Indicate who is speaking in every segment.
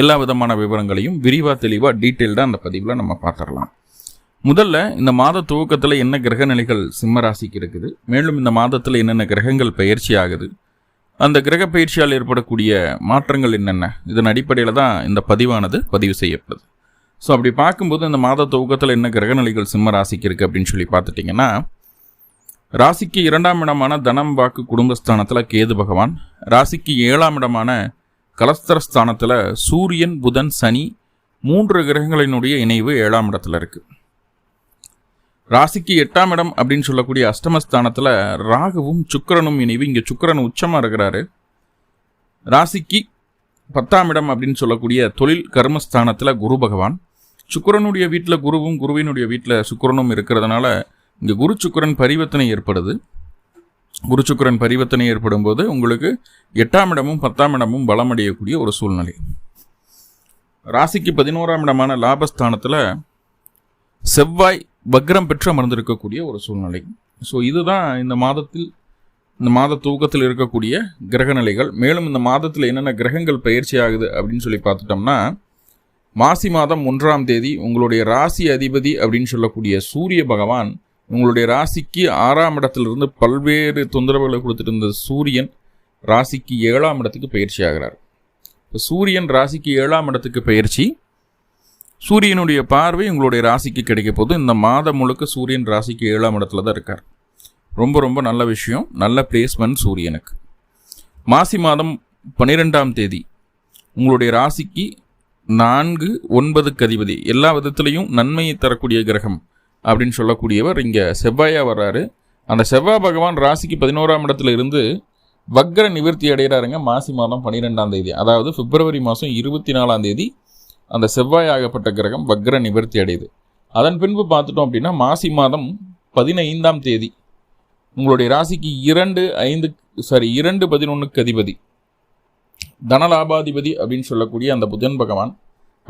Speaker 1: எல்லா விதமான விவரங்களையும் விரிவாக தெளிவாக டீட்டெயில்டாக அந்த பதிவில் நம்ம பார்த்துடலாம் முதல்ல இந்த மாத துவக்கத்தில் என்ன கிரக நிலைகள் சிம்மராசிக்கு இருக்குது மேலும் இந்த மாதத்தில் என்னென்ன கிரகங்கள் பயிற்சி ஆகுது அந்த கிரக பயிற்சியால் ஏற்படக்கூடிய மாற்றங்கள் என்னென்ன இதன் அடிப்படையில் தான் இந்த பதிவானது பதிவு செய்யப்படுது ஸோ அப்படி பார்க்கும்போது இந்த மாத துவக்கத்தில் என்ன கிரகநிலைகள் சிம்ம ராசிக்கு இருக்குது அப்படின்னு சொல்லி பார்த்துட்டிங்கன்னா ராசிக்கு இரண்டாம் இடமான தனம் வாக்கு குடும்பஸ்தானத்தில் கேது பகவான் ராசிக்கு ஏழாம் இடமான கலஸ்தரஸ்தானத்தில் சூரியன் புதன் சனி மூன்று கிரகங்களினுடைய இணைவு ஏழாம் இடத்துல இருக்கு ராசிக்கு எட்டாம் இடம் அப்படின்னு சொல்லக்கூடிய அஷ்டமஸ்தானத்தில் ராகுவும் சுக்கரனும் இணைவு இங்கே சுக்கரன் உச்சமாக இருக்கிறாரு ராசிக்கு பத்தாம் இடம் அப்படின்னு சொல்லக்கூடிய தொழில் கர்மஸ்தானத்தில் குரு பகவான் சுக்கரனுடைய வீட்டில் குருவும் குருவினுடைய வீட்டில் சுக்கரனும் இருக்கிறதுனால இங்கே குரு சுக்கரன் பரிவர்த்தனை ஏற்படுது குருச்சுக்கரன் பரிவர்த்தனை ஏற்படும் போது உங்களுக்கு எட்டாம் இடமும் பத்தாம் இடமும் பலமடையக்கூடிய ஒரு சூழ்நிலை ராசிக்கு பதினோராம் இடமான லாபஸ்தானத்தில் செவ்வாய் வக்ரம் பெற்று அமர்ந்திருக்கக்கூடிய ஒரு சூழ்நிலை ஸோ இதுதான் இந்த மாதத்தில் இந்த மாத தூக்கத்தில் இருக்கக்கூடிய கிரகநிலைகள் மேலும் இந்த மாதத்தில் என்னென்ன கிரகங்கள் பயிற்சி ஆகுது அப்படின்னு சொல்லி பார்த்துட்டோம்னா மாசி மாதம் ஒன்றாம் தேதி உங்களுடைய ராசி அதிபதி அப்படின்னு சொல்லக்கூடிய சூரிய பகவான் உங்களுடைய ராசிக்கு ஆறாம் இடத்திலிருந்து பல்வேறு தொந்தரவுகளை கொடுத்துட்டு இருந்த சூரியன் ராசிக்கு ஏழாம் இடத்துக்கு பயிற்சி ஆகிறார் இப்போ சூரியன் ராசிக்கு ஏழாம் இடத்துக்கு பயிற்சி சூரியனுடைய பார்வை உங்களுடைய ராசிக்கு கிடைக்க போது இந்த மாதம் முழுக்க சூரியன் ராசிக்கு ஏழாம் இடத்துல தான் இருக்கார் ரொம்ப ரொம்ப நல்ல விஷயம் நல்ல பிளேஸ்மெண்ட் சூரியனுக்கு மாசி மாதம் பன்னிரெண்டாம் தேதி உங்களுடைய ராசிக்கு நான்கு ஒன்பதுக்கு அதிபதி எல்லா விதத்திலையும் நன்மையை தரக்கூடிய கிரகம் அப்படின்னு சொல்லக்கூடியவர் இங்கே செவ்வாயாக வர்றாரு அந்த செவ்வாய் பகவான் ராசிக்கு பதினோராம் இடத்துல இருந்து வக்ர நிவர்த்தி அடைகிறாருங்க மாசி மாதம் பன்னிரெண்டாம் தேதி அதாவது பிப்ரவரி மாதம் இருபத்தி நாலாம் தேதி அந்த செவ்வாய் ஆகப்பட்ட கிரகம் வக்ர நிவர்த்தி அடையுது அதன் பின்பு பார்த்துட்டோம் அப்படின்னா மாசி மாதம் பதினைந்தாம் தேதி உங்களுடைய ராசிக்கு இரண்டு ஐந்து சாரி இரண்டு பதினொன்றுக்கு அதிபதி தனலாபாதிபதி அப்படின்னு சொல்லக்கூடிய அந்த புதன் பகவான்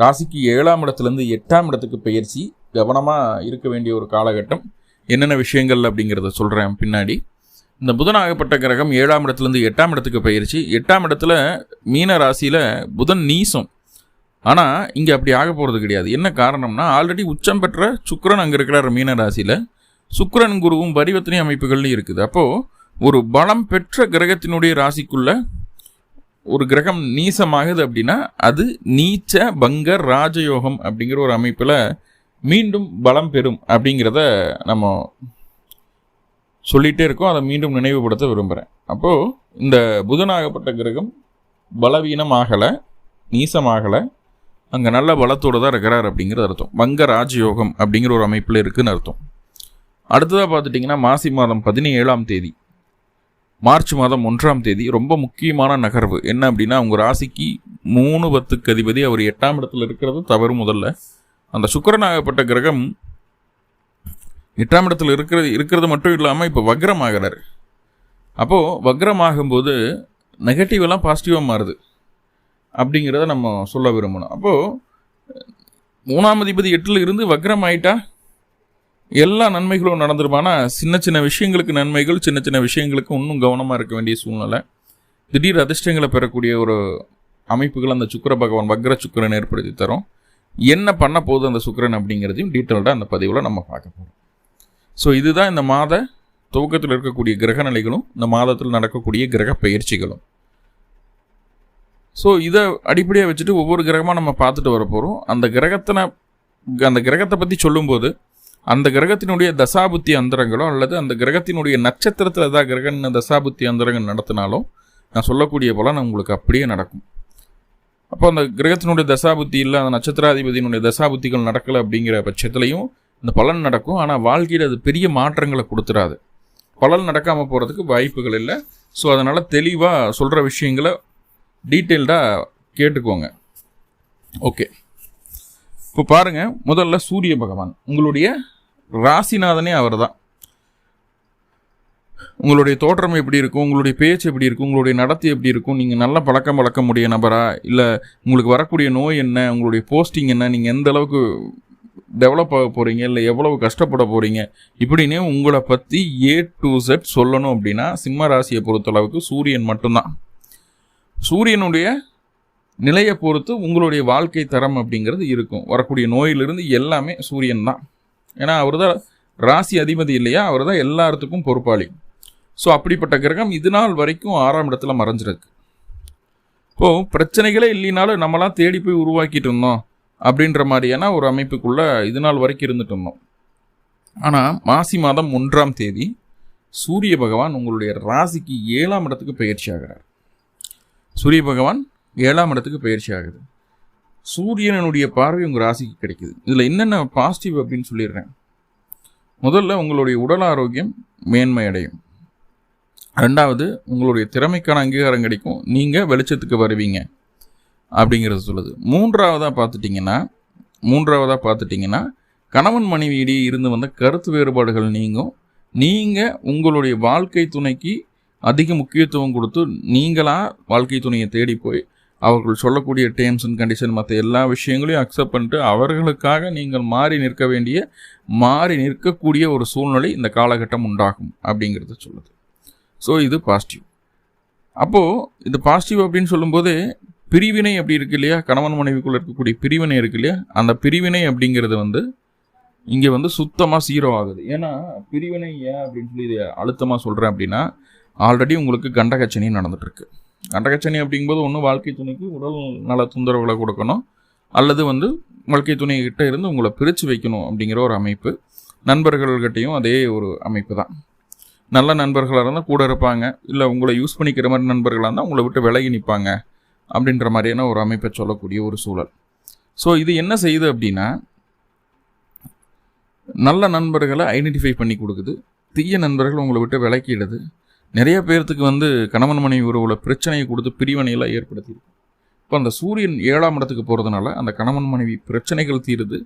Speaker 1: ராசிக்கு ஏழாம் இடத்துலேருந்து எட்டாம் இடத்துக்கு பயிற்சி கவனமாக இருக்க வேண்டிய ஒரு காலகட்டம் என்னென்ன விஷயங்கள் அப்படிங்கிறத சொல்கிறேன் பின்னாடி இந்த புதன் ஆகப்பட்ட கிரகம் ஏழாம் இடத்துலேருந்து எட்டாம் இடத்துக்கு பயிற்சி எட்டாம் இடத்துல மீன ராசியில் புதன் நீசம் ஆனால் இங்கே அப்படி ஆக போகிறது கிடையாது என்ன காரணம்னா ஆல்ரெடி உச்சம் பெற்ற சுக்கரன் அங்கே இருக்கிறார் மீன ராசியில் சுக்கரன் குருவும் பரிவர்த்தனை அமைப்புகள்லையும் இருக்குது அப்போது ஒரு பலம் பெற்ற கிரகத்தினுடைய ராசிக்குள்ள ஒரு கிரகம் நீசமாகுது அப்படின்னா அது நீச்ச பங்க ராஜயோகம் அப்படிங்கிற ஒரு அமைப்பில் மீண்டும் பலம் பெறும் அப்படிங்கிறத நம்ம சொல்லிகிட்டே இருக்கோம் அதை மீண்டும் நினைவுபடுத்த விரும்புகிறேன் அப்போது இந்த புதனாகப்பட்ட கிரகம் பலவீனம் ஆகலை நீசமாகலை அங்கே நல்ல பலத்தோடு தான் இருக்கிறார் அப்படிங்கிறது அர்த்தம் வங்க ராஜயோகம் அப்படிங்கிற ஒரு அமைப்பில் இருக்குதுன்னு அர்த்தம் அடுத்ததாக பார்த்துட்டிங்கன்னா மாசி மாதம் பதினேழாம் தேதி மார்ச் மாதம் ஒன்றாம் தேதி ரொம்ப முக்கியமான நகர்வு என்ன அப்படின்னா உங்கள் ராசிக்கு மூணு பத்துக்கு அதிபதி அவர் எட்டாம் இடத்துல இருக்கிறது தவறு முதல்ல அந்த சுக்கரனாகப்பட்ட கிரகம் எட்டாம் இடத்தில் இருக்கிறது இருக்கிறது மட்டும் இல்லாமல் இப்போ வக்ரமாகிறார் அப்போது வக்ரமாகும்போது நெகட்டிவெல்லாம் பாசிட்டிவாக மாறுது அப்படிங்கிறத நம்ம சொல்ல விரும்பணும் அப்போது மூணாம் அதிபதி எட்டில் இருந்து வக்ரம் ஆயிட்டா எல்லா நன்மைகளும் நடந்துருமானா சின்ன சின்ன விஷயங்களுக்கு நன்மைகள் சின்ன சின்ன விஷயங்களுக்கு இன்னும் கவனமாக இருக்க வேண்டிய சூழ்நிலை திடீர் அதிர்ஷ்டங்களை பெறக்கூடிய ஒரு அமைப்புகள் அந்த சுக்கர பகவான் வக்ர சுக்கரன் ஏற்படுத்தி தரும் என்ன பண்ண போகுது அந்த சுக்கரன் அப்படிங்கிறதையும் டீட்டெயில்டாக அந்த பதிவில் நம்ம பார்க்க போகிறோம் ஸோ இதுதான் இந்த மாத துவக்கத்தில் இருக்கக்கூடிய கிரக நிலைகளும் இந்த மாதத்தில் நடக்கக்கூடிய கிரக பயிற்சிகளும் ஸோ இதை அடிப்படையாக வச்சுட்டு ஒவ்வொரு கிரகமாக நம்ம பார்த்துட்டு வர போகிறோம் அந்த கிரகத்தினை அந்த கிரகத்தை பற்றி சொல்லும்போது அந்த கிரகத்தினுடைய தசாபுத்தி அந்தரங்களோ அல்லது அந்த கிரகத்தினுடைய நட்சத்திரத்தில் ஏதாவது கிரகன்னு தசாபுத்தி அந்தரங்கள் நடத்தினாலும் நான் சொல்லக்கூடிய போல நான் உங்களுக்கு அப்படியே நடக்கும் அப்போ அந்த கிரகத்தினுடைய தசாபுத்தி இல்லை அந்த நட்சத்திராதிபதியினுடைய தசாபுத்திகள் நடக்கலை அப்படிங்கிற பட்சத்துலையும் இந்த பலன் நடக்கும் ஆனால் வாழ்க்கையில் அது பெரிய மாற்றங்களை கொடுத்துறாது பலன் நடக்காமல் போகிறதுக்கு வாய்ப்புகள் இல்லை ஸோ அதனால் தெளிவாக சொல்கிற விஷயங்களை டீட்டெயில்டாக கேட்டுக்கோங்க ஓகே இப்போ பாருங்கள் முதல்ல சூரிய பகவான் உங்களுடைய ராசிநாதனே அவர் தான் உங்களுடைய தோற்றம் எப்படி இருக்கும் உங்களுடைய பேச்சு எப்படி இருக்கும் உங்களுடைய நடத்தை எப்படி இருக்கும் நீங்கள் நல்ல பழக்கம் முடிய நபரா இல்லை உங்களுக்கு வரக்கூடிய நோய் என்ன உங்களுடைய போஸ்டிங் என்ன நீங்கள் எந்த அளவுக்கு டெவலப் ஆக போகிறீங்க இல்லை எவ்வளவு கஷ்டப்பட போகிறீங்க இப்படின்னே உங்களை பற்றி ஏ டு செட் சொல்லணும் அப்படின்னா சிம்ம ராசியை பொறுத்தளவுக்கு சூரியன் மட்டும்தான் சூரியனுடைய நிலையை பொறுத்து உங்களுடைய வாழ்க்கை தரம் அப்படிங்கிறது இருக்கும் வரக்கூடிய நோயிலிருந்து எல்லாமே சூரியன் தான் ஏன்னா அவர் தான் ராசி அதிபதி இல்லையா அவர் தான் எல்லாத்துக்கும் பொறுப்பாளி ஸோ அப்படிப்பட்ட கிரகம் இது நாள் வரைக்கும் ஆறாம் இடத்துல மறைஞ்சிருக்கு இப்போது பிரச்சனைகளே இல்லைனாலும் நம்மளாம் தேடி போய் உருவாக்கிட்டு இருந்தோம் அப்படின்ற மாதிரியான ஒரு அமைப்புக்குள்ளே இது நாள் வரைக்கும் இருந்துட்டு இருந்தோம் ஆனால் மாசி மாதம் ஒன்றாம் தேதி சூரிய பகவான் உங்களுடைய ராசிக்கு ஏழாம் இடத்துக்கு பயிற்சி ஆகிறார் சூரிய பகவான் ஏழாம் இடத்துக்கு பயிற்சி ஆகுது சூரியனுடைய பார்வை உங்கள் ராசிக்கு கிடைக்குது இதில் என்னென்ன பாசிட்டிவ் அப்படின்னு சொல்லிடுறேன் முதல்ல உங்களுடைய உடல் ஆரோக்கியம் மேன்மை அடையும் ரெண்டாவது உங்களுடைய திறமைக்கான அங்கீகாரம் கிடைக்கும் நீங்கள் வெளிச்சத்துக்கு வருவீங்க அப்படிங்கிறது சொல்லுது மூன்றாவதாக பார்த்துட்டிங்கன்னா மூன்றாவதாக பார்த்துட்டிங்கன்னா கணவன் மனைவியிடையே இருந்து வந்த கருத்து வேறுபாடுகள் நீங்கும் நீங்கள் உங்களுடைய வாழ்க்கை துணைக்கு அதிக முக்கியத்துவம் கொடுத்து நீங்களாக வாழ்க்கை துணையை தேடி போய் அவர்கள் சொல்லக்கூடிய டேர்ம்ஸ் அண்ட் கண்டிஷன் மற்ற எல்லா விஷயங்களையும் அக்செப்ட் பண்ணிட்டு அவர்களுக்காக நீங்கள் மாறி நிற்க வேண்டிய மாறி நிற்கக்கூடிய ஒரு சூழ்நிலை இந்த காலகட்டம் உண்டாகும் அப்படிங்கிறத சொல்லுது ஸோ இது பாசிட்டிவ் அப்போது இந்த பாசிட்டிவ் அப்படின்னு சொல்லும்போது பிரிவினை அப்படி இருக்கு இல்லையா கணவன் மனைவிக்குள்ளே இருக்கக்கூடிய பிரிவினை இருக்கு இல்லையா அந்த பிரிவினை அப்படிங்கிறது வந்து இங்கே வந்து சுத்தமாக சீரோ ஆகுது ஏன்னா பிரிவினை ஏன் அப்படின்னு சொல்லி இதை அழுத்தமாக சொல்கிறேன் அப்படின்னா ஆல்ரெடி உங்களுக்கு கண்டகச்சனி நடந்துகிட்ருக்கு கண்டகச்சனி அப்படிங்கும்போது ஒன்று வாழ்க்கை துணைக்கு உடல் நல தொந்தரவுகளை கொடுக்கணும் அல்லது வந்து வாழ்க்கை துணைக்கிட்ட இருந்து உங்களை பிரித்து வைக்கணும் அப்படிங்கிற ஒரு அமைப்பு நண்பர்கள்கிட்டையும் அதே ஒரு அமைப்பு தான் நல்ல நண்பர்களாக இருந்தால் கூட இருப்பாங்க இல்லை உங்களை யூஸ் பண்ணிக்கிற மாதிரி நண்பர்களாக இருந்தால் உங்களை விட்டு விலகி நிற்பாங்க அப்படின்ற மாதிரியான ஒரு அமைப்பை சொல்லக்கூடிய ஒரு சூழல் ஸோ இது என்ன செய்யுது அப்படின்னா நல்ல நண்பர்களை ஐடென்டிஃபை பண்ணி கொடுக்குது தீய நண்பர்கள் உங்களை விட்டு விலக்கிடுது நிறைய பேர்த்துக்கு வந்து கணவன் மனைவி உறவுல பிரச்சனையை கொடுத்து பிரிவினையெல்லாம் ஏற்படுத்தியிருக்கு இப்போ அந்த சூரியன் ஏழாம் இடத்துக்கு போகிறதுனால அந்த கணவன் மனைவி பிரச்சனைகள் தீருது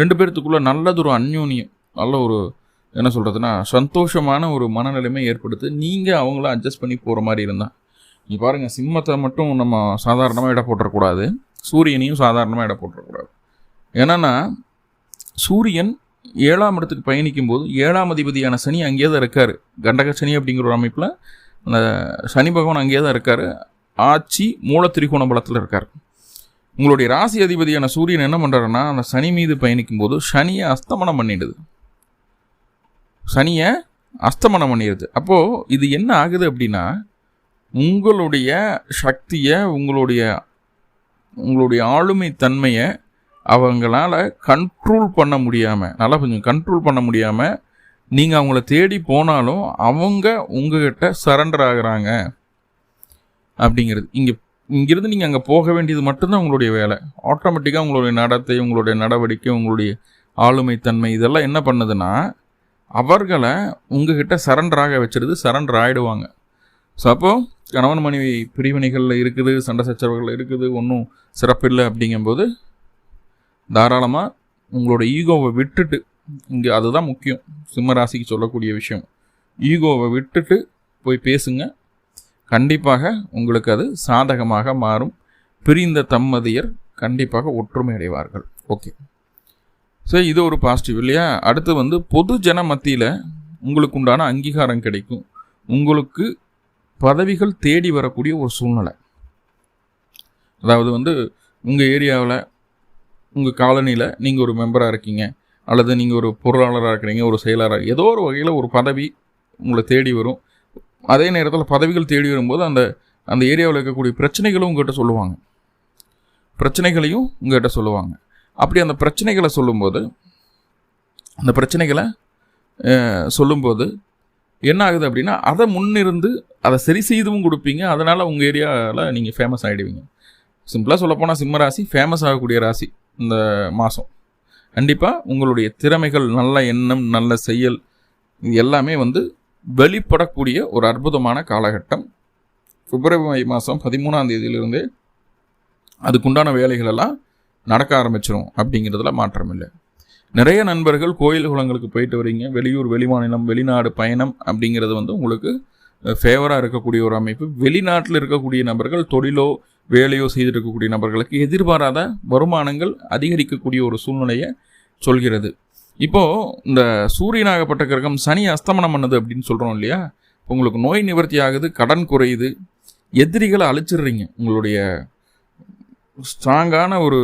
Speaker 1: ரெண்டு பேர்த்துக்குள்ளே நல்லது ஒரு அந்யோன்யம் நல்ல ஒரு என்ன சொல்கிறதுனா சந்தோஷமான ஒரு மனநிலைமை ஏற்படுத்து நீங்கள் அவங்கள அட்ஜஸ்ட் பண்ணி போகிற மாதிரி இருந்தால் நீ பாருங்கள் சிம்மத்தை மட்டும் நம்ம சாதாரணமாக இடம் போட்டுறக்கூடாது சூரியனையும் சாதாரணமாக இடம் போட்டுறக்கூடாது என்னென்னா சூரியன் ஏழாம் இடத்துக்கு பயணிக்கும் போது ஏழாம் அதிபதியான சனி அங்கேயே தான் இருக்கார் கண்டக சனி அப்படிங்கிற ஒரு அமைப்பில் அந்த சனி பகவான் அங்கேயே தான் இருக்கார் ஆட்சி மூல திரிகோண பலத்தில் இருக்கார் உங்களுடைய ராசி அதிபதியான சூரியன் என்ன பண்ணுறாருன்னா அந்த சனி மீது பயணிக்கும் போது சனியை அஸ்தமனம் பண்ணிடுது சனியை அஸ்தமனம் பண்ணிடுது அப்போது இது என்ன ஆகுது அப்படின்னா உங்களுடைய சக்தியை உங்களுடைய உங்களுடைய ஆளுமை தன்மையை அவங்களால கண்ட்ரோல் பண்ண முடியாமல் நல்லா கொஞ்சம் கண்ட்ரோல் பண்ண முடியாமல் நீங்கள் அவங்கள தேடி போனாலும் அவங்க உங்ககிட்ட சரண்டர் ஆகிறாங்க அப்படிங்கிறது இங்கே இங்கேருந்து நீங்கள் அங்கே போக வேண்டியது மட்டும்தான் உங்களுடைய வேலை ஆட்டோமேட்டிக்காக உங்களுடைய நடத்தை உங்களுடைய நடவடிக்கை உங்களுடைய ஆளுமை தன்மை இதெல்லாம் என்ன பண்ணுதுன்னா அவர்களை உங்ககிட்ட சரண்டராக வச்சுருது சரண்டர் ஆகிடுவாங்க ஸோ அப்போது கணவன் மனைவி பிரிவினைகளில் இருக்குது சண்டை சச்சரவுகள் இருக்குது ஒன்றும் சிறப்பில்லை அப்படிங்கும்போது தாராளமாக உங்களோட ஈகோவை விட்டுட்டு இங்கே அதுதான் முக்கியம் சிம்ம ராசிக்கு சொல்லக்கூடிய விஷயம் ஈகோவை விட்டுட்டு போய் பேசுங்க கண்டிப்பாக உங்களுக்கு அது சாதகமாக மாறும் பிரிந்த தம்மதியர் கண்டிப்பாக ஒற்றுமை அடைவார்கள் ஓகே ஸோ இது ஒரு பாசிட்டிவ் இல்லையா அடுத்து வந்து பொது ஜன மத்தியில் உங்களுக்கு உண்டான அங்கீகாரம் கிடைக்கும் உங்களுக்கு பதவிகள் தேடி வரக்கூடிய ஒரு சூழ்நிலை அதாவது வந்து உங்கள் ஏரியாவில் உங்கள் காலனியில் நீங்கள் ஒரு மெம்பராக இருக்கீங்க அல்லது நீங்கள் ஒரு பொருளாளராக இருக்கிறீங்க ஒரு செயலாளராக ஏதோ ஒரு வகையில் ஒரு பதவி உங்களை தேடி வரும் அதே நேரத்தில் பதவிகள் தேடி வரும்போது அந்த அந்த ஏரியாவில் இருக்கக்கூடிய பிரச்சனைகளும் உங்கள்கிட்ட சொல்லுவாங்க பிரச்சனைகளையும் உங்கள்கிட்ட சொல்லுவாங்க அப்படி அந்த பிரச்சனைகளை சொல்லும்போது அந்த பிரச்சனைகளை சொல்லும்போது என்ன ஆகுது அப்படின்னா அதை முன்னிருந்து அதை சரி செய்தும் கொடுப்பீங்க அதனால் உங்கள் ஏரியாவில் நீங்கள் ஃபேமஸ் ஆகிடுவீங்க சிம்பிளாக சொல்லப்போனால் சிம்ம ராசி ஃபேமஸ் ஆகக்கூடிய ராசி இந்த மாதம் கண்டிப்பாக உங்களுடைய திறமைகள் நல்ல எண்ணம் நல்ல செயல் இது எல்லாமே வந்து வெளிப்படக்கூடிய ஒரு அற்புதமான காலகட்டம் பிப்ரவரி மாதம் பதிமூணாம் தேதியிலிருந்தே அதுக்குண்டான வேலைகளெல்லாம் நடக்க ஆரம்பிச்சிடும் அப்படிங்கிறதுல மாற்றம் இல்லை நிறைய நண்பர்கள் கோயில் குளங்களுக்கு போயிட்டு வரீங்க வெளியூர் வெளிமாநிலம் வெளிநாடு பயணம் அப்படிங்கிறது வந்து உங்களுக்கு ஃபேவராக இருக்கக்கூடிய ஒரு அமைப்பு வெளிநாட்டில் இருக்கக்கூடிய நபர்கள் தொழிலோ வேலையோ இருக்கக்கூடிய நபர்களுக்கு எதிர்பாராத வருமானங்கள் அதிகரிக்கக்கூடிய ஒரு சூழ்நிலையை சொல்கிறது இப்போது இந்த சூரியனாகப்பட்ட கிரகம் சனி அஸ்தமனம் பண்ணது அப்படின்னு சொல்கிறோம் இல்லையா உங்களுக்கு நோய் நிவர்த்தி ஆகுது கடன் குறையுது எதிரிகளை அழிச்சிடுறீங்க உங்களுடைய ஸ்ட்ராங்கான ஒரு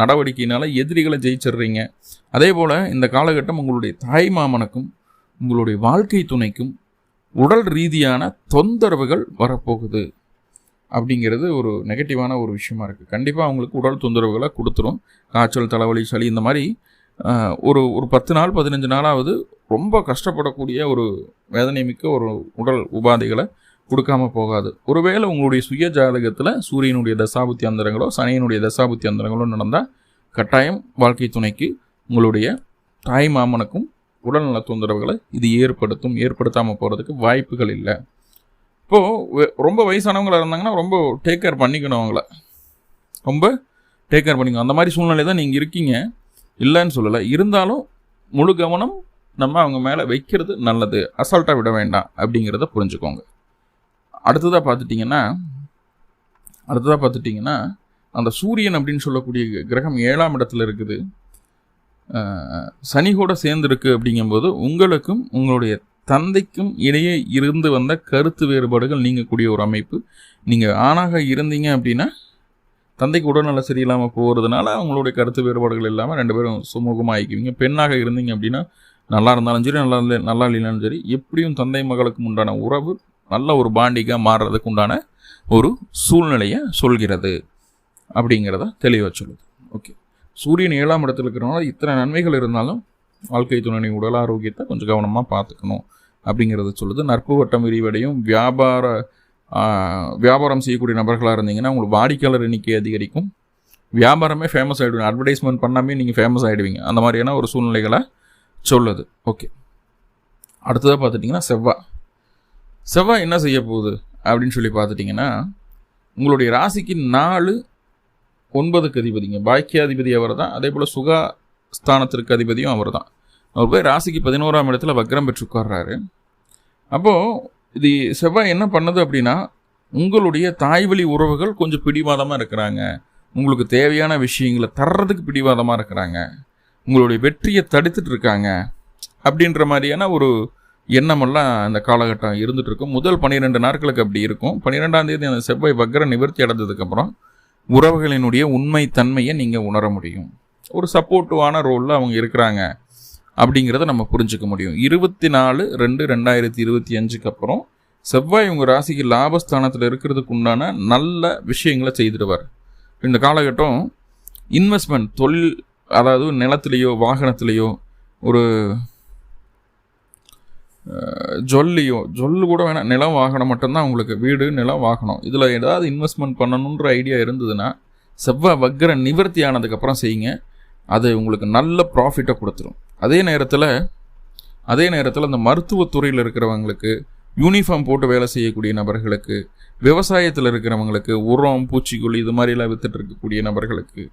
Speaker 1: நடவடிக்கையினால் எதிரிகளை ஜெயிச்சிடுறீங்க அதே போல் இந்த காலகட்டம் உங்களுடைய தாய் மாமனுக்கும் உங்களுடைய வாழ்க்கை துணைக்கும் உடல் ரீதியான தொந்தரவுகள் வரப்போகுது அப்படிங்கிறது ஒரு நெகட்டிவான ஒரு விஷயமா இருக்குது கண்டிப்பாக அவங்களுக்கு உடல் தொந்தரவுகளை கொடுத்துரும் காய்ச்சல் தலைவலி சளி இந்த மாதிரி ஒரு ஒரு பத்து நாள் பதினஞ்சு நாளாவது ரொம்ப கஷ்டப்படக்கூடிய ஒரு வேதனை மிக்க ஒரு உடல் உபாதைகளை கொடுக்காம போகாது ஒருவேளை உங்களுடைய சுய ஜாதகத்தில் சூரியனுடைய தசாபுத்தி அந்தரங்களோ சனியனுடைய தசாபுத்தி அந்தரங்களோ நடந்தால் கட்டாயம் வாழ்க்கை துணைக்கு உங்களுடைய தாய் மாமனுக்கும் உடல்நல தொந்தரவுகளை இது ஏற்படுத்தும் ஏற்படுத்தாமல் போகிறதுக்கு வாய்ப்புகள் இல்லை இப்போது ரொம்ப வயசானவங்களாக இருந்தாங்கன்னா ரொம்ப டேக் கேர் பண்ணிக்கணும் அவங்கள ரொம்ப டேக் கேர் பண்ணிக்கணும் அந்த மாதிரி சூழ்நிலை தான் நீங்கள் இருக்கீங்க இல்லைன்னு சொல்லலை இருந்தாலும் முழு கவனம் நம்ம அவங்க மேலே வைக்கிறது நல்லது அசால்ட்டாக விட வேண்டாம் அப்படிங்கிறத புரிஞ்சுக்கோங்க அடுத்ததாக பார்த்துட்டிங்கன்னா அடுத்ததாக பார்த்துட்டிங்கன்னா அந்த சூரியன் அப்படின்னு சொல்லக்கூடிய கிரகம் ஏழாம் இடத்துல இருக்குது சனி கூட சேர்ந்துருக்கு அப்படிங்கும்போது உங்களுக்கும் உங்களுடைய தந்தைக்கும் இடையே இருந்து வந்த கருத்து வேறுபாடுகள் நீங்கக்கூடிய ஒரு அமைப்பு நீங்கள் ஆணாக இருந்தீங்க அப்படின்னா தந்தைக்கு உடல்நல சரியில்லாமல் போகிறதுனால அவங்களுடைய கருத்து வேறுபாடுகள் இல்லாமல் ரெண்டு பேரும் சுமூகமாக ஆகிக்குவீங்க பெண்ணாக இருந்தீங்க அப்படின்னா நல்லா இருந்தாலும் சரி நல்லா இல்லை நல்லா இல்லைனாலும் சரி எப்படியும் தந்தை மகளுக்கும் உண்டான உறவு நல்ல ஒரு பாண்டிக்காக மாறுறதுக்கு உண்டான ஒரு சூழ்நிலையை சொல்கிறது அப்படிங்கிறத தெளிவாக சொல்லுது ஓகே சூரியன் ஏழாம் இடத்துல இருக்கிறனால இத்தனை நன்மைகள் இருந்தாலும் வாழ்க்கை துணை உடல் ஆரோக்கியத்தை கொஞ்சம் கவனமாக பார்த்துக்கணும் அப்படிங்கிறத சொல்லுது நற்பு வட்டம் விரிவடையும் வியாபார வியாபாரம் செய்யக்கூடிய நபர்களாக இருந்தீங்கன்னா உங்களுக்கு வாடிக்கையாளர் எண்ணிக்கை அதிகரிக்கும் வியாபாரமே ஃபேமஸ் ஆகிடுவீங்க அட்வர்டைஸ்மெண்ட் பண்ணாமே நீங்கள் ஃபேமஸ் ஆகிடுவீங்க அந்த மாதிரியான ஒரு சூழ்நிலைகளை சொல்லுது ஓகே அடுத்ததாக பார்த்துட்டிங்கன்னா செவ்வாய் செவ்வாய் என்ன செய்ய போகுது அப்படின்னு சொல்லி பார்த்துட்டிங்கன்னா உங்களுடைய ராசிக்கு நாலு ஒன்பதுக்கு அதிபதிங்க பாக்கியாதிபதி அவர் தான் அதே போல் சுகா ஸ்தானத்திற்கு அதிபதியும் அவர் தான் அவர் போய் ராசிக்கு பதினோராம் இடத்துல வக்ரம் பெற்று உட்கார்றாரு அப்போது இது செவ்வாய் என்ன பண்ணுது அப்படின்னா உங்களுடைய தாய்வழி உறவுகள் கொஞ்சம் பிடிவாதமாக இருக்கிறாங்க உங்களுக்கு தேவையான விஷயங்களை தர்றதுக்கு பிடிவாதமாக இருக்கிறாங்க உங்களுடைய வெற்றியை தடுத்துட்டு இருக்காங்க அப்படின்ற மாதிரியான ஒரு எண்ணமெல்லாம் அந்த காலகட்டம் இருந்துகிட்ருக்கும் முதல் பன்னிரெண்டு நாட்களுக்கு அப்படி இருக்கும் பன்னிரெண்டாம் தேதி அந்த செவ்வாய் வக்கர நிவர்த்தி அடைந்ததுக்கப்புறம் உறவுகளினுடைய உண்மை தன்மையை நீங்கள் உணர முடியும் ஒரு சப்போர்ட்டிவான ரோலில் அவங்க இருக்கிறாங்க அப்படிங்கிறத நம்ம புரிஞ்சுக்க முடியும் இருபத்தி நாலு ரெண்டு ரெண்டாயிரத்தி இருபத்தி அஞ்சுக்கு அப்புறம் செவ்வாய் உங்கள் ராசிக்கு லாபஸ்தானத்தில் இருக்கிறதுக்கு உண்டான நல்ல விஷயங்களை செய்திடுவார் இந்த காலகட்டம் இன்வெஸ்ட்மெண்ட் தொழில் அதாவது நிலத்திலேயோ வாகனத்திலேயோ ஒரு ஜொல்லியும் ஜொல்லு கூட வேணாம் நிலம் வாகனம் மட்டும்தான் உங்களுக்கு வீடு நிலம் வாகனம் இதில் ஏதாவது இன்வெஸ்ட்மெண்ட் பண்ணணுன்ற ஐடியா இருந்ததுன்னா செவ்வாய் வக்ர நிவர்த்தி ஆனதுக்கப்புறம் செய்யுங்க அது உங்களுக்கு நல்ல ப்ராஃபிட்டை கொடுத்துரும் அதே நேரத்தில் அதே நேரத்தில் அந்த மருத்துவத்துறையில் இருக்கிறவங்களுக்கு யூனிஃபார்ம் போட்டு வேலை செய்யக்கூடிய நபர்களுக்கு விவசாயத்தில் இருக்கிறவங்களுக்கு உரம் பூச்சிக்கொல்லி இது மாதிரிலாம் வித்துட்டு இருக்கக்கூடிய நபர்களுக்கு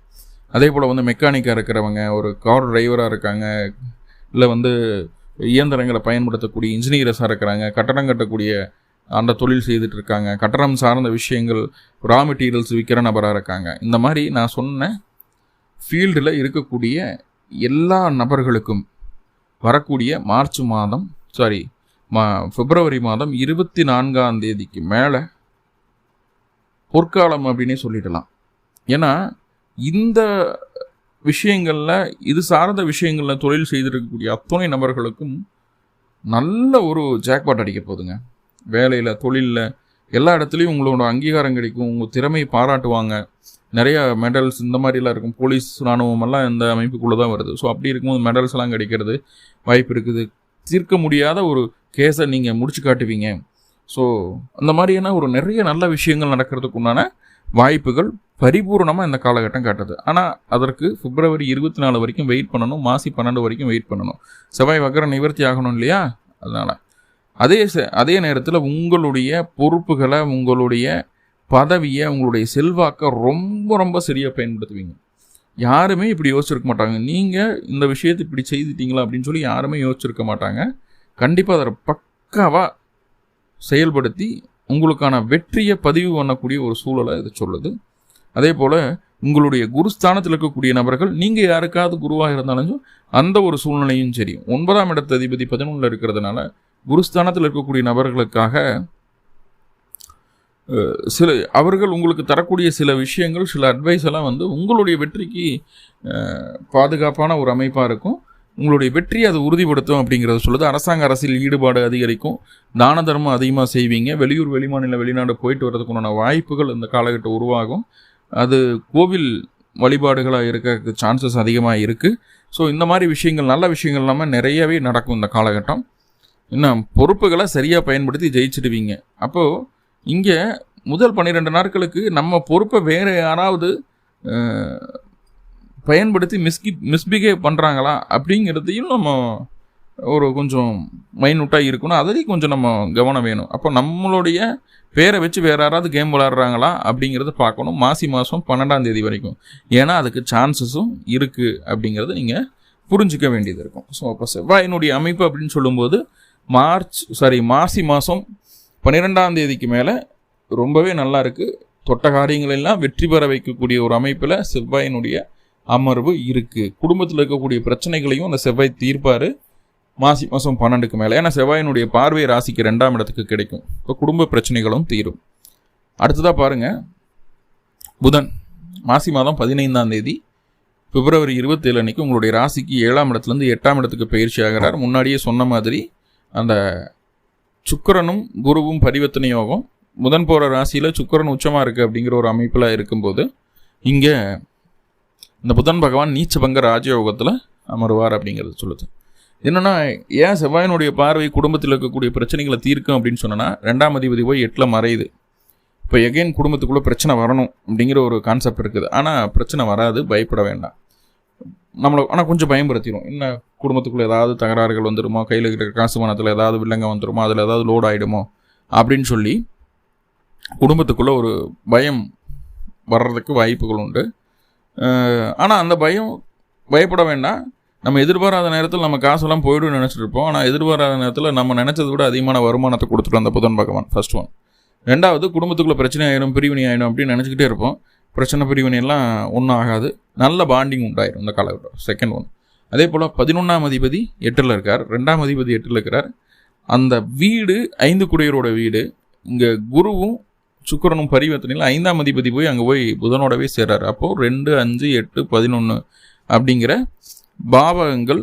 Speaker 1: அதே போல் வந்து மெக்கானிக்காக இருக்கிறவங்க ஒரு கார் டிரைவராக இருக்காங்க இல்லை வந்து இயந்திரங்களை பயன்படுத்தக்கூடிய இன்ஜினியர்ஸாக இருக்கிறாங்க கட்டடம் கட்டக்கூடிய அந்த தொழில் செய்துட்டு இருக்காங்க கட்டணம் சார்ந்த விஷயங்கள் ரா மெட்டீரியல்ஸ் விற்கிற நபராக இருக்காங்க இந்த மாதிரி நான் சொன்ன ஃபீல்டில் இருக்கக்கூடிய எல்லா நபர்களுக்கும் வரக்கூடிய மார்ச் மாதம் சாரி மா பிப்ரவரி மாதம் இருபத்தி நான்காம் தேதிக்கு மேலே பொற்காலம் அப்படின்னே சொல்லிடலாம் ஏன்னா இந்த விஷயங்களில் இது சார்ந்த விஷயங்களில் தொழில் செய்திருக்கக்கூடிய அத்தனை நபர்களுக்கும் நல்ல ஒரு ஜாக்பாட் அடிக்க போகுதுங்க வேலையில் தொழிலில் எல்லா இடத்துலையும் உங்களோட அங்கீகாரம் கிடைக்கும் உங்கள் திறமையை பாராட்டுவாங்க நிறையா மெடல்ஸ் இந்த மாதிரிலாம் இருக்கும் போலீஸ் இராணுவமெல்லாம் இந்த அமைப்புக்குள்ளே தான் வருது ஸோ அப்படி இருக்கும்போது மெடல்ஸ் எல்லாம் கிடைக்கிறது வாய்ப்பு இருக்குது தீர்க்க முடியாத ஒரு கேஸை நீங்கள் முடிச்சு காட்டுவீங்க ஸோ அந்த மாதிரியான ஒரு நிறைய நல்ல விஷயங்கள் நடக்கிறதுக்கு உண்டான வாய்ப்புகள் பரிபூர்ணமாக இந்த காலகட்டம் காட்டுது ஆனால் அதற்கு பிப்ரவரி இருபத்தி நாலு வரைக்கும் வெயிட் பண்ணணும் மாசி பன்னெண்டு வரைக்கும் வெயிட் பண்ணணும் செவ்வாய் வக்கர நிவர்த்தி ஆகணும் இல்லையா அதனால் அதே அதே நேரத்தில் உங்களுடைய பொறுப்புகளை உங்களுடைய பதவியை உங்களுடைய செல்வாக்கை ரொம்ப ரொம்ப சரியாக பயன்படுத்துவீங்க யாருமே இப்படி யோசிச்சிருக்க மாட்டாங்க நீங்கள் இந்த விஷயத்தை இப்படி செய்துட்டீங்களா அப்படின்னு சொல்லி யாருமே யோசிச்சிருக்க மாட்டாங்க கண்டிப்பாக அதை பக்காவாக செயல்படுத்தி உங்களுக்கான வெற்றியை பதிவு பண்ணக்கூடிய ஒரு சூழலை இது சொல்லுது அதே போல் உங்களுடைய குருஸ்தானத்தில் இருக்கக்கூடிய நபர்கள் நீங்கள் யாருக்காவது குருவாக இருந்தாலும் அந்த ஒரு சூழ்நிலையும் சரி ஒன்பதாம் இடத்து அதிபதி பதினொன்றில் இருக்கிறதுனால குருஸ்தானத்தில் இருக்கக்கூடிய நபர்களுக்காக சில அவர்கள் உங்களுக்கு தரக்கூடிய சில விஷயங்கள் சில அட்வைஸ் எல்லாம் வந்து உங்களுடைய வெற்றிக்கு பாதுகாப்பான ஒரு அமைப்பாக இருக்கும் உங்களுடைய வெற்றியை அதை உறுதிப்படுத்தும் அப்படிங்கிறத சொல்லுது அரசாங்க அரசியல் ஈடுபாடு அதிகரிக்கும் தான தர்மம் அதிகமாக செய்வீங்க வெளியூர் வெளிமாநில வெளிநாடு போயிட்டு வர்றதுக்குண்டான வாய்ப்புகள் இந்த காலகட்டம் உருவாகும் அது கோவில் வழிபாடுகளாக இருக்க சான்சஸ் அதிகமாக இருக்குது ஸோ இந்த மாதிரி விஷயங்கள் நல்ல விஷயங்கள் இல்லாமல் நிறையவே நடக்கும் இந்த காலகட்டம் என்ன பொறுப்புகளை சரியாக பயன்படுத்தி ஜெயிச்சிடுவீங்க அப்போது இங்கே முதல் பன்னிரெண்டு நாட்களுக்கு நம்ம பொறுப்பை வேறு யாராவது பயன்படுத்தி மிஸ்கி மிஸ்பிகேவ் பண்ணுறாங்களா அப்படிங்கிறதையும் நம்ம ஒரு கொஞ்சம் மைனூட்டாக இருக்கணும் அதுலேயும் கொஞ்சம் நம்ம கவனம் வேணும் அப்போ நம்மளுடைய பேரை வச்சு வேறு யாராவது கேம் விளாட்றாங்களா அப்படிங்கிறத பார்க்கணும் மாசி மாதம் பன்னெண்டாம் தேதி வரைக்கும் ஏன்னா அதுக்கு சான்சஸும் இருக்குது அப்படிங்கிறத நீங்கள் புரிஞ்சிக்க வேண்டியது இருக்கும் ஸோ அப்போ செவ்வாயினுடைய அமைப்பு அப்படின்னு சொல்லும்போது மார்ச் சாரி மாசி மாதம் பன்னிரெண்டாம் தேதிக்கு மேலே ரொம்பவே நல்லா இருக்குது தொட்ட காரியங்கள் எல்லாம் வெற்றி பெற வைக்கக்கூடிய ஒரு அமைப்பில் செவ்வாயினுடைய அமர்வு இருக்குது குடும்பத்தில் இருக்கக்கூடிய பிரச்சனைகளையும் அந்த செவ்வாய் தீர்ப்பார் மாசி மாதம் பன்னெண்டுக்கு மேலே ஏன்னா செவ்வாயினுடைய பார்வை ராசிக்கு ரெண்டாம் இடத்துக்கு கிடைக்கும் இப்போ குடும்ப பிரச்சனைகளும் தீரும் அடுத்ததாக பாருங்கள் புதன் மாசி மாதம் பதினைந்தாம் தேதி பிப்ரவரி இருபத்தேழு அன்னைக்கு உங்களுடைய ராசிக்கு ஏழாம் இடத்துலேருந்து எட்டாம் இடத்துக்கு பயிற்சி ஆகிறார் முன்னாடியே சொன்ன மாதிரி அந்த சுக்கரனும் குருவும் பரிவர்த்தனை யோகம் புதன் போகிற ராசியில் சுக்கரன் உச்சமாக இருக்குது அப்படிங்கிற ஒரு அமைப்பில் இருக்கும்போது இங்கே இந்த புதன் பகவான் நீச்சபங்க ராஜயோகத்தில் அமருவார் அப்படிங்கிறது சொல்லுது என்னென்னா ஏன் செவ்வாயினுடைய பார்வை குடும்பத்தில் இருக்கக்கூடிய பிரச்சனைகளை தீர்க்கும் அப்படின்னு சொன்னால் ரெண்டாம் அதிபதி போய் எட்டில் மறையுது இப்போ எகைன் குடும்பத்துக்குள்ளே பிரச்சனை வரணும் அப்படிங்கிற ஒரு கான்செப்ட் இருக்குது ஆனால் பிரச்சனை வராது பயப்பட வேண்டாம் நம்மளை ஆனால் கொஞ்சம் பயன்படுத்திடும் என்ன குடும்பத்துக்குள்ளே ஏதாவது தகராறுகள் வந்துடுமோ கையில் இருக்கிற காசு மனத்தில் ஏதாவது வில்லங்க வந்துடுமோ அதில் ஏதாவது லோட் ஆகிடுமோ அப்படின்னு சொல்லி குடும்பத்துக்குள்ளே ஒரு பயம் வர்றதுக்கு வாய்ப்புகள் உண்டு ஆனால் அந்த பயம் பயப்பட வேண்டாம் நம்ம எதிர்பாராத நேரத்தில் நம்ம காசெல்லாம் போய்டும் நினச்சிட்டு இருப்போம் ஆனால் எதிர்பாராத நேரத்தில் நம்ம நினச்சதை விட அதிகமான வருமானத்தை கொடுத்துட்டு அந்த புதன் பகவான் ஃபர்ஸ்ட் ஒன் ரெண்டாவது குடும்பத்துக்குள்ளே பிரச்சனை ஆயிடும் பிரிவினை ஆயிடும் அப்படின்னு நினச்சிக்கிட்டே இருப்போம் பிரச்சனை பிரிவினையெல்லாம் ஒன்றும் ஆகாது நல்ல பாண்டிங் உண்டாயிரும் இந்த காலகட்டம் செகண்ட் ஒன் அதே போல் பதினொன்றாம் அதிபதி எட்டில் இருக்கார் ரெண்டாம் அதிபதி எட்டில் இருக்கிறார் அந்த வீடு ஐந்து குடையரோட வீடு இங்கே குருவும் சுக்கரனும் பரிவர்த்தனையில் ஐந்தாம் அதிபதி போய் அங்கே போய் புதனோடவே சேர்றாரு அப்போது ரெண்டு அஞ்சு எட்டு பதினொன்று அப்படிங்கிற பாவகங்கள்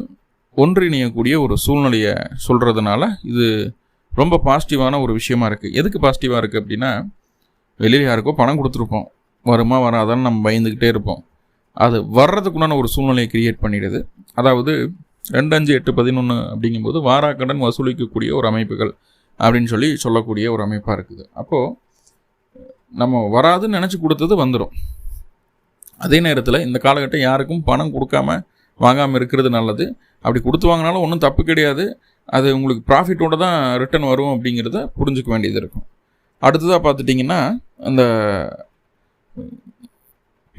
Speaker 1: ஒன்றிணையக்கூடிய ஒரு சூழ்நிலையை சொல்கிறதுனால இது ரொம்ப பாசிட்டிவான ஒரு விஷயமா இருக்குது எதுக்கு பாசிட்டிவாக இருக்குது அப்படின்னா வெளியில் யாருக்கோ பணம் கொடுத்துருப்போம் வருமா வராதான்னு நம்ம பயந்துக்கிட்டே இருப்போம் அது வர்றதுக்குண்டான ஒரு சூழ்நிலையை கிரியேட் பண்ணிடுது அதாவது ரெண்டு அஞ்சு எட்டு பதினொன்று அப்படிங்கும்போது வாராக்கடன் வசூலிக்கக்கூடிய ஒரு அமைப்புகள் அப்படின்னு சொல்லி சொல்லக்கூடிய ஒரு அமைப்பாக இருக்குது அப்போது நம்ம வராதுன்னு நினச்சி கொடுத்தது வந்துடும் அதே நேரத்தில் இந்த காலகட்டம் யாருக்கும் பணம் கொடுக்காம வாங்காமல் இருக்கிறது நல்லது அப்படி கொடுத்து வாங்கினாலும் ஒன்றும் தப்பு கிடையாது அது உங்களுக்கு ப்ராஃபிட்டோடு தான் ரிட்டர்ன் வரும் அப்படிங்கிறத புரிஞ்சுக்க வேண்டியது இருக்கும் அடுத்ததாக பார்த்துட்டிங்கன்னா அந்த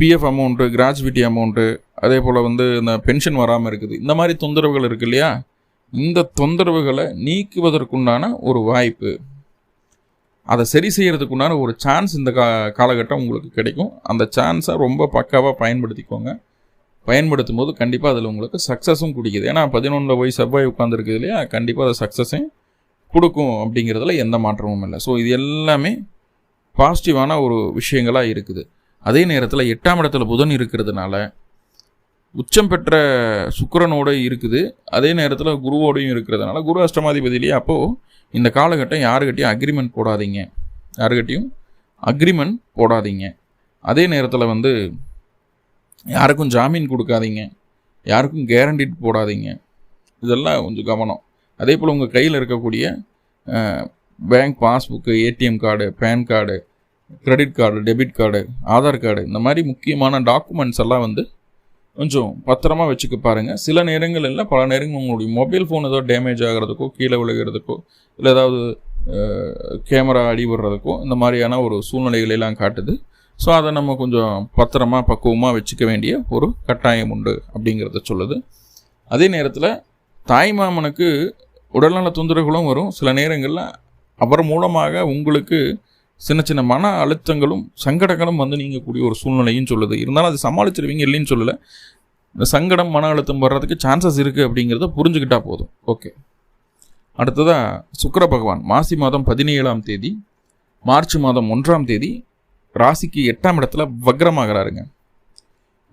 Speaker 1: பிஎஃப் அமௌண்ட்டு கிராஜுவிட்டி அமௌண்ட்டு அதே போல் வந்து இந்த பென்ஷன் வராமல் இருக்குது இந்த மாதிரி தொந்தரவுகள் இருக்கு இல்லையா இந்த தொந்தரவுகளை நீக்குவதற்குண்டான ஒரு வாய்ப்பு அதை சரி செய்கிறதுக்குண்டான ஒரு சான்ஸ் இந்த கா காலகட்டம் உங்களுக்கு கிடைக்கும் அந்த சான்ஸை ரொம்ப பக்காவாக பயன்படுத்திக்கோங்க பயன்படுத்தும் போது கண்டிப்பாக அதில் உங்களுக்கு சக்ஸஸும் குடிக்குது ஏன்னா பதினொன்றில் போய் செவ்வாய் உட்காந்துருக்குது இல்லையா கண்டிப்பாக அது சக்ஸஸும் கொடுக்கும் அப்படிங்கிறதுல எந்த மாற்றமும் இல்லை ஸோ இது எல்லாமே பாசிட்டிவான ஒரு விஷயங்களாக இருக்குது அதே நேரத்தில் எட்டாம் இடத்துல புதன் இருக்கிறதுனால உச்சம் பெற்ற சுக்கரனோடு இருக்குது அதே நேரத்தில் குருவோடையும் இருக்கிறதுனால குரு அஷ்டமாதிபதியிலேயே அப்போது இந்த காலகட்டம் யாருக்கிட்டையும் அக்ரிமெண்ட் போடாதீங்க யாருக்கிட்டையும் அக்ரிமெண்ட் போடாதீங்க அதே நேரத்தில் வந்து யாருக்கும் ஜாமீன் கொடுக்காதீங்க யாருக்கும் கேரண்டிட் போடாதீங்க இதெல்லாம் கொஞ்சம் கவனம் அதே போல் உங்கள் கையில் இருக்கக்கூடிய bank passbook ATM card PAN card credit card debit card Aadhaar card இந்த மாதிரி முக்கியமான டாக்குமெண்ட்ஸ் எல்லாம் வந்து கொஞ்சம் பத்திரமா வச்சுக்க பாருங்கள் சில நேரங்களில் பல நேரங்கள் உங்களுடைய மொபைல் ஃபோன் ஏதோ டேமேஜ் ஆகிறதுக்கோ கீழே விழுகிறதுக்கோ இல்லை ஏதாவது கேமரா அடிபடுறதுக்கோ இந்த மாதிரியான ஒரு சூழ்நிலைகளெல்லாம் காட்டுது ஸோ அதை நம்ம கொஞ்சம் பத்திரமாக பக்குவமாக வச்சுக்க வேண்டிய ஒரு கட்டாயம் உண்டு அப்படிங்கிறத சொல்லுது அதே நேரத்தில் தாய்மாமனுக்கு உடல்நல தொந்தரவுகளும் வரும் சில நேரங்களில் அவர் மூலமாக உங்களுக்கு சின்ன சின்ன மன அழுத்தங்களும் சங்கடங்களும் வந்து நீங்கக்கூடிய ஒரு சூழ்நிலையும் சொல்லுது இருந்தாலும் அது சமாளிச்சிருவீங்க இல்லைன்னு சொல்லலை இந்த சங்கடம் மன அழுத்தம் வர்றதுக்கு சான்சஸ் இருக்குது அப்படிங்கிறத புரிஞ்சுக்கிட்டா போதும் ஓகே அடுத்ததாக சுக்கர பகவான் மாசி மாதம் பதினேழாம் தேதி மார்ச் மாதம் ஒன்றாம் தேதி ராசிக்கு எட்டாம் இடத்துல வக்ரமாகிறாருங்க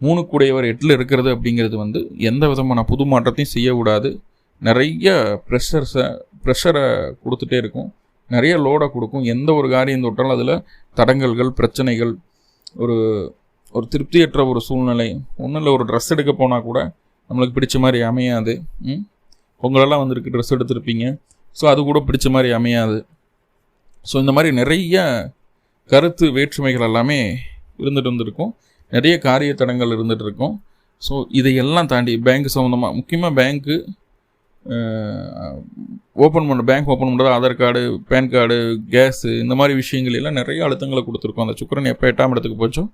Speaker 1: மூணு கூடையவர் எட்டில் இருக்கிறது அப்படிங்கிறது வந்து எந்த விதமான புது மாற்றத்தையும் செய்யக்கூடாது நிறைய ப்ரெஷர்ஸை ப்ரெஷரை கொடுத்துட்டே இருக்கும் நிறைய லோடை கொடுக்கும் எந்த ஒரு காரியம் தொட்டாலும் அதில் தடங்கல்கள் பிரச்சனைகள் ஒரு ஒரு திருப்தியற்ற ஒரு சூழ்நிலை ஒன்றும் இல்லை ஒரு ட்ரெஸ் எடுக்க போனால் கூட நம்மளுக்கு பிடிச்ச மாதிரி அமையாது உங்களெல்லாம் வந்துருக்கு ட்ரெஸ் எடுத்திருப்பீங்க ஸோ அது கூட பிடிச்ச மாதிரி அமையாது ஸோ இந்த மாதிரி நிறைய கருத்து வேற்றுமைகள் எல்லாமே இருந்துட்டு இருந்திருக்கும் நிறைய காரிய தடங்கள் இருந்துகிட்டு இருக்கும் ஸோ இதையெல்லாம் தாண்டி பேங்க் சம்மந்தமாக முக்கியமாக பேங்க்கு ஓப்பன் பண்ண பேங்க் ஓப்பன் பண்ணுறது Aadhaar card PAN card case இந்த மாதிரி விஷயங்கள் எல்லாம் நிறைய அழுத்தங்களை கொடுத்துருக்கோம் அந்த சுக்கரன் எப்போ எட்டாம் இடத்துக்கு போச்சோ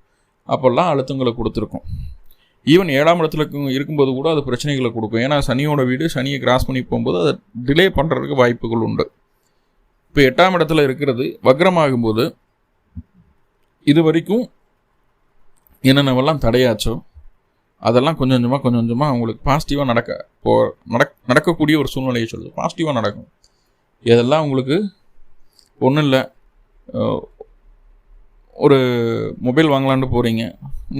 Speaker 1: அப்போல்லாம் அழுத்தங்களை கொடுத்துருக்கோம் ஈவன் ஏழாம் இடத்துல இருக்கும்போது கூட அது பிரச்சனைகளை கொடுக்கும் ஏன்னா சனியோட வீடு சனியை கிராஸ் பண்ணி போகும்போது அதை டிலே பண்ணுறதுக்கு வாய்ப்புகள் உண்டு இப்போ எட்டாம் இடத்துல இருக்கிறது வக்ரமாகும்போது இது வரைக்கும் என்னென்னவெல்லாம் தடையாச்சோ அதெல்லாம் கொஞ்சம் கொஞ்சமாக கொஞ்சம் கொஞ்சமாக அவங்களுக்கு பாசிட்டிவாக நடக்க போ நடக் நடக்கக்கூடிய ஒரு சூழ்நிலையை சொல்லுது பாசிட்டிவாக நடக்கும் இதெல்லாம் உங்களுக்கு ஒன்றும் இல்லை ஒரு மொபைல் வாங்கலான்னு போகிறீங்க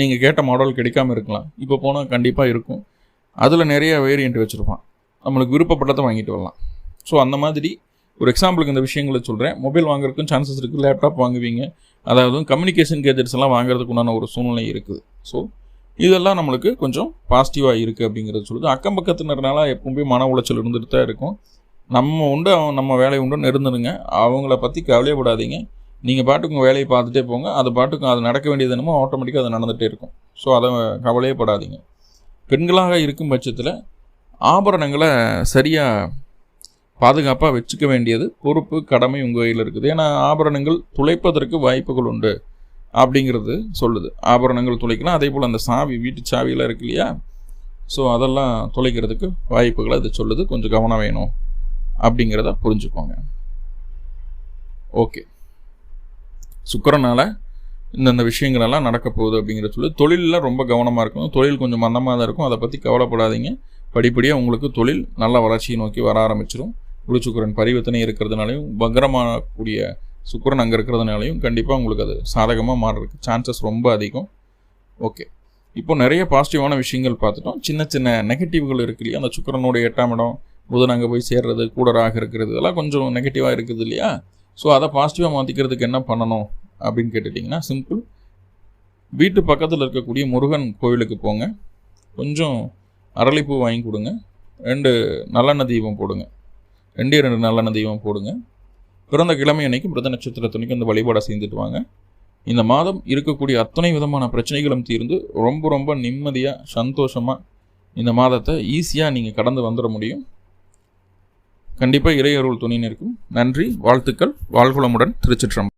Speaker 1: நீங்கள் கேட்ட மாடல் கிடைக்காம இருக்கலாம் இப்போ போனால் கண்டிப்பாக இருக்கும் அதில் நிறைய வேரியண்ட் வச்சுருப்பான் நம்மளுக்கு விருப்பப்பட்டதை வாங்கிட்டு வரலாம் ஸோ அந்த மாதிரி ஒரு எக்ஸாம்பிளுக்கு இந்த விஷயங்களை சொல்கிறேன் மொபைல் வாங்குறதுக்கும் சான்சஸ் இருக்குது லேப்டாப் வாங்குவீங்க அதாவது கம்யூனிகேஷன் கேஜெட்ஸ் எல்லாம் வாங்குறதுக்கு உண்டான ஒரு சூழ்நிலை இருக்குது ஸோ இதெல்லாம் நம்மளுக்கு கொஞ்சம் பாசிட்டிவாக இருக்குது அப்படிங்கிறது சொல்லுது அக்கம் பக்கத்தினர்னால எப்பவுமே மன உளைச்சல் இருந்துட்டு தான் இருக்கும் நம்ம உண்டு நம்ம வேலை உண்டு இருந்துருங்க அவங்கள பற்றி கவலையப்படாதீங்க நீங்கள் பாட்டுக்கு உங்கள் வேலையை பார்த்துட்டே போங்க அது பாட்டுக்கும் அது நடக்க வேண்டியது என்னமோ ஆட்டோமேட்டிக்காக அது நடந்துகிட்டே இருக்கும் ஸோ அதை கவலையே படாதீங்க பெண்களாக இருக்கும் பட்சத்தில் ஆபரணங்களை சரியாக பாதுகாப்பாக வச்சுக்க வேண்டியது பொறுப்பு கடமை உங்கள் கையில் இருக்குது ஏன்னா ஆபரணங்கள் துளைப்பதற்கு வாய்ப்புகள் உண்டு அப்படிங்கிறது சொல்லுது ஆபரணங்கள் துளைக்கலாம் அதே போல் அந்த சாவி வீட்டு சாவியெல்லாம் இருக்கு இல்லையா ஸோ அதெல்லாம் துளைக்கிறதுக்கு வாய்ப்புகளை அது சொல்லுது கொஞ்சம் கவனம் வேணும் அப்படிங்கிறத புரிஞ்சுக்கோங்க ஓகே சுக்கரனால் இந்தந்த விஷயங்களெல்லாம் நடக்க போகுது அப்படிங்கிற சொல்லி தொழிலெலாம் ரொம்ப கவனமாக இருக்கணும் தொழில் கொஞ்சம் மந்தமாக தான் இருக்கும் அதை பற்றி கவலைப்படாதீங்க படிப்படியாக உங்களுக்கு தொழில் நல்ல வளர்ச்சியை நோக்கி வர ஆரம்பிச்சிடும் குழு சுக்கரன் பரிவர்த்தனை இருக்கிறதுனாலையும் வக்கரமாகக்கூடிய சுக்கரன் அங்கே இருக்கிறதுனாலையும் கண்டிப்பாக உங்களுக்கு அது சாதகமாக மாறுறதுக்கு சான்சஸ் ரொம்ப அதிகம் ஓகே இப்போ நிறைய பாசிட்டிவான விஷயங்கள் பார்த்துட்டோம் சின்ன சின்ன நெகட்டிவ்கள் இருக்கு இல்லையா அந்த சுக்கரனோட எட்டாம் இடம் புதன் அங்கே போய் சேர்றது கூடராக இருக்கிறது இதெல்லாம் கொஞ்சம் நெகட்டிவாக இருக்குது இல்லையா ஸோ அதை பாசிட்டிவாக மாற்றிக்கிறதுக்கு என்ன பண்ணணும் அப்படின்னு கேட்டுட்டிங்கன்னா சிம்பிள் வீட்டு பக்கத்தில் இருக்கக்கூடிய முருகன் கோவிலுக்கு போங்க கொஞ்சம் அரளிப்பூ வாங்கி கொடுங்க ரெண்டு நல்லெண்ணெய் தீபம் போடுங்க ரெண்டே ரெண்டு நல்லெண்ணெய் தெய்வம் போடுங்க பிறந்த கிழமை அன்னைக்கு மிருத துணிக்கு அந்த வழிபாடை செய்துட்டு வாங்க இந்த மாதம் இருக்கக்கூடிய அத்தனை விதமான பிரச்சனைகளும் தீர்ந்து ரொம்ப ரொம்ப நிம்மதியாக சந்தோஷமாக இந்த மாதத்தை ஈஸியாக நீங்கள் கடந்து வந்துட முடியும் கண்டிப்பாக இறையருள் துணை நிற்கும் நன்றி வாழ்த்துக்கள் வாழ்குளமுடன் திருச்சிற்றம்